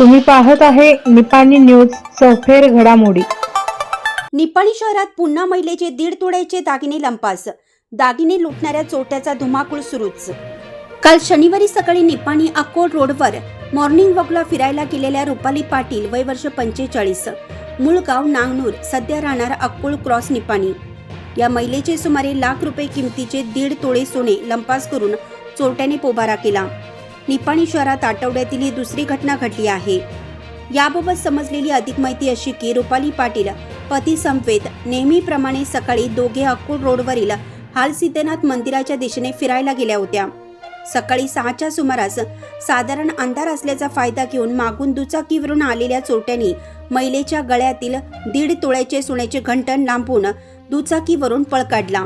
तुम्ही पाहत आहे निपाणी न्यूज सफेर घडामोडी. निपाणी शहरात पुन्हा महिलेचे दीड तोड्याचे दागिने लंपास. दागिने लुटणाऱ्या चोरट्याचा धुमाकूळ सुरूच. काल शनिवारी सकाळी निपाणी अकोट रोडवर मॉर्निंग वॉकला फिरायला गेलेल्या रुपाली पाटील वय वर्ष पंचेचाळीस. मूळ गाव नांगनूर सध्या राहणार अकोल क्रॉस निपाणी. या महिलेचे सुमारे लाख रुपये किमतीचे दीड तोळे सोने लंपास करून चोरट्याने पोबारा केला. निपाणी शहरात आठवड्यातील ही दुसरी घटना घडली आहे. याबाबत समजलेली अधिक माहिती अशी की रुपाली पाटील पती संवेद नेहमीप्रमाणे सकाळी दोघे अक्कोड रोडवरील हाल सिद्धनाथ मंदिराच्या दिशेने फिरायला गेल्या होत्या. सकाळी सहाच्या सुमारास साधारण अंधार असल्याचा फायदा घेऊन मागून दुचाकीवरून आलेल्या चोरट्यांनी महिलेच्या गळ्यातील दीड तोळ्याचे सोन्याचे घंटण लांबून दुचाकीवरून पळ काढला.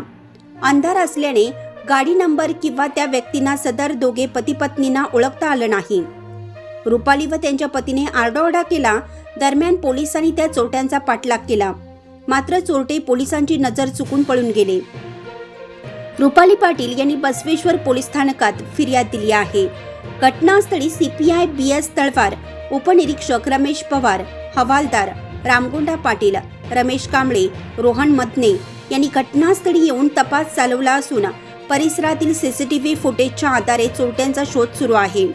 अंधार असल्याने गाडी नंबर किंवा त्या व्यक्तींना सदर दोघे पती पत्नींना ओळखता आलं नाही. रुपाली व त्यांच्या पतीने आरडाओरडा केला. दरम्यान पोलिसांनी त्या चोरट्यांचा पाठलाग केला. मात्र चोरटे पोलिसांची नजर चुकून पळून गेले. रुपाली पाटील यांनी बसवेश्वर पोलीस स्थानकात फिर्याद दिली आहे. घटनास्थळी सीपीआय बी एस तळवार उपनिरीक्षक रमेश पवार हवालदार रामगोंडा पाटील रमेश कांबळे रोहन मदने यांनी घटनास्थळी येऊन तपास चालवला असून परिसरातील सीसीटीव्ही फुटेजच्या आधारे चोरट्यांचा शोध सुरू आहे.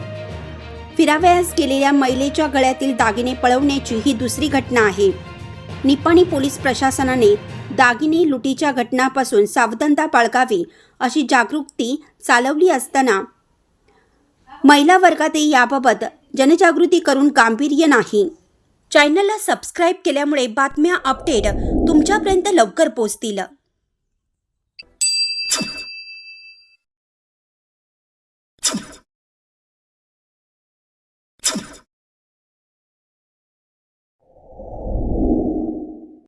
फिरावयास गेलेल्या महिलेच्या गळ्यातील दागिने पळवण्याची ही दुसरी घटना आहे. निपाणी पोलीस प्रशासनाने दागिने लुटीच्या घटनापासून सावधानता बाळगावी अशी जागृती चालवली असताना महिला वर्गातही याबाबत जनजागृती करून गांभीर्य नाही. चॅनलला सबस्क्राईब केल्यामुळे बातम्या अपडेट तुमच्यापर्यंत लवकर पोहोचतील.